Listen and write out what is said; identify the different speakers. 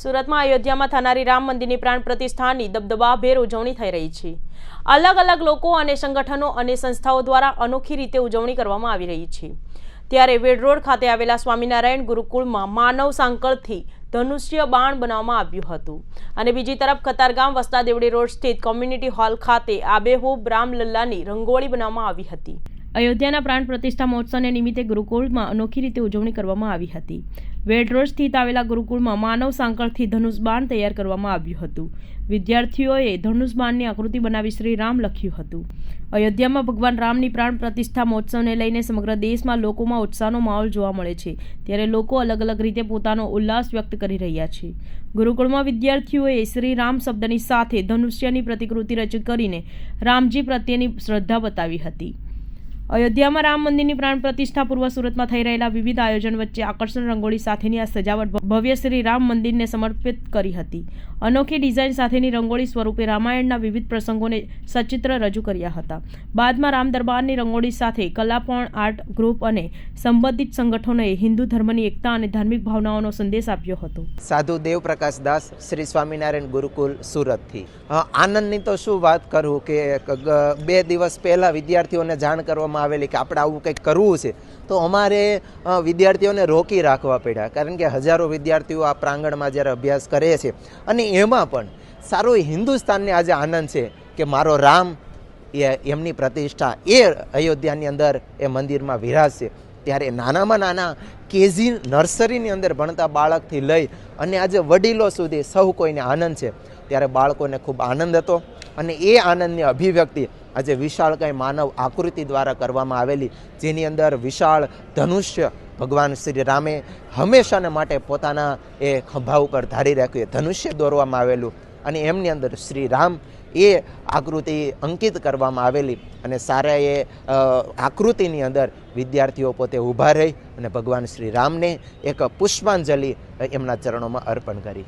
Speaker 1: સુરતમાં અયોધ્યામાં થનારી રામ મંદિરની પ્રાણ પ્રતિષ્ઠાની દબદબાભેર ઉજવણી થઈ રહી છે. અલગ અલગ લોકો અને સંગઠનો અને સંસ્થાઓ દ્વારા અનોખી રીતે ઉજવણી કરવામાં આવી રહી છે. ત્યારે વેડરોડ ખાતે આવેલા સ્વામિનારાયણ ગુરુકુળમાં માનવ સાંકળથી ધનુષ્ય બાણ બનાવવામાં આવ્યું હતું. અને બીજી તરફ કતારગામ વસ્તા દેવડી રોડ સ્થિત કોમ્યુનિટી હોલ ખાતે આબેહૂબ રામલલ્લાની રંગોળી બનાવવામાં આવી હતી. અયોધ્યાના પ્રાણ પ્રતિષ્ઠા મહોત્સવને નિમિત્તે ગુરુકુળમાં અનોખી રીતે ઉજવણી કરવામાં આવી હતી. વેડ રોડ સ્થિત આવેલા ગુરુકુળમાં માનવ સાંકળથી ધનુષબાણ તૈયાર કરવામાં આવ્યું હતું. વિદ્યાર્થીઓએ ધનુષબાણની આકૃતિ બનાવી શ્રી રામ લખ્યું હતું. અયોધ્યામાં ભગવાન રામની પ્રાણ પ્રતિષ્ઠા મહોત્સવને લઈને સમગ્ર દેશમાં લોકોમાં ઉત્સાહનો માહોલ જોવા મળે છે, ત્યારે લોકો અલગ અલગ રીતે પોતાનો ઉલ્લાસ વ્યક્ત કરી રહ્યા છે. ગુરુકુળમાં વિદ્યાર્થીઓએ શ્રી રામ શબ્દની સાથે ધનુષ્યની પ્રતિકૃતિ રજૂ કરીને રામજી પ્રત્યેની શ્રદ્ધા બતાવી હતી. અયોધ્યામાં રામ મંદિરની પ્રાણ પ્રતિષ્ઠા પૂર્વ સુરતમાં થઈ રહેલા વિવિધ આયોજન વચ્ચે આકર્ષણ રંગોળી સાથેની આ સજાવટ ભવ્ય શ્રી રામ મંદિરને સમર્પિત કરી હતી. અનોખી ડિઝાઇન સાથેની રંગોળી સ્વરૂપે રામાયણના વિવિધ પ્રસંગોને સચિત્ર રજૂ કર્યા હતા. બાદમાં રામ દરબારની રંગોળી સાથે કલાપણ આર્ટ ગ્રુપ અને સંબંધિત સંગઠનોએ હિન્દુ ધર્મની એકતા અને ધાર્મિક ભાવનાઓનો સંદેશ આપ્યો હતો.
Speaker 2: સાધુ દેવપ્રકાશ દાસ શ્રી સ્વામિનારાયણ ગુરુકુલ સુરતથી. આનંદની તો શું વાત કરું કે બે દિવસ પહેલાં વિદ્યાર્થીઓને જાણ કરવામાં આવેલી કે આપણે આવું કંઈક કરવું છે. તો અમારે વિદ્યાર્થીઓને રોકી રાખવા પડ્યા. કારણ કે હજારો વિદ્યાર્થીઓ આ પ્રાંગણમાં જ્યારે અભ્યાસ કરે છે. અને એમાં પણ સારો હિન્દુસ્તાનને આજે આનંદ છે કે મારો રામ એ, એમની પ્રતિષ્ઠા એ અયોધ્યાની અંદર એ મંદિરમાં વિરાજશે. ત્યારે નાનામાં નાના કેજી નર્સરીની અંદર ભણતા બાળકથી લઈ અને આજે વડીલો સુધી સૌ કોઈને આનંદ છે. ત્યારે બાળકોને ખૂબ આનંદ હતો અને એ આનંદની અભિવ્યક્તિ આજે વિશાળ કંઈ માનવ આકૃતિ દ્વારા કરવામાં આવેલી, જેની અંદર વિશાળ ધનુષ્ય ભગવાન શ્રી રામે હંમેશાને માટે પોતાના એ ખંભા ઉપર ધારી રાખ્યું. ધનુષ્ય દોરવામાં આવેલું અને એમની અંદર શ્રી રામ એ આકૃતિ અંકિત કરવામાં આવેલી અને સારા એ આકૃતિની અંદર વિદ્યાર્થીઓ પોતે ઊભા રહી અને ભગવાન શ્રી રામને એક પુષ્પાંજલિ એમના ચરણોમાં અર્પણ કરી.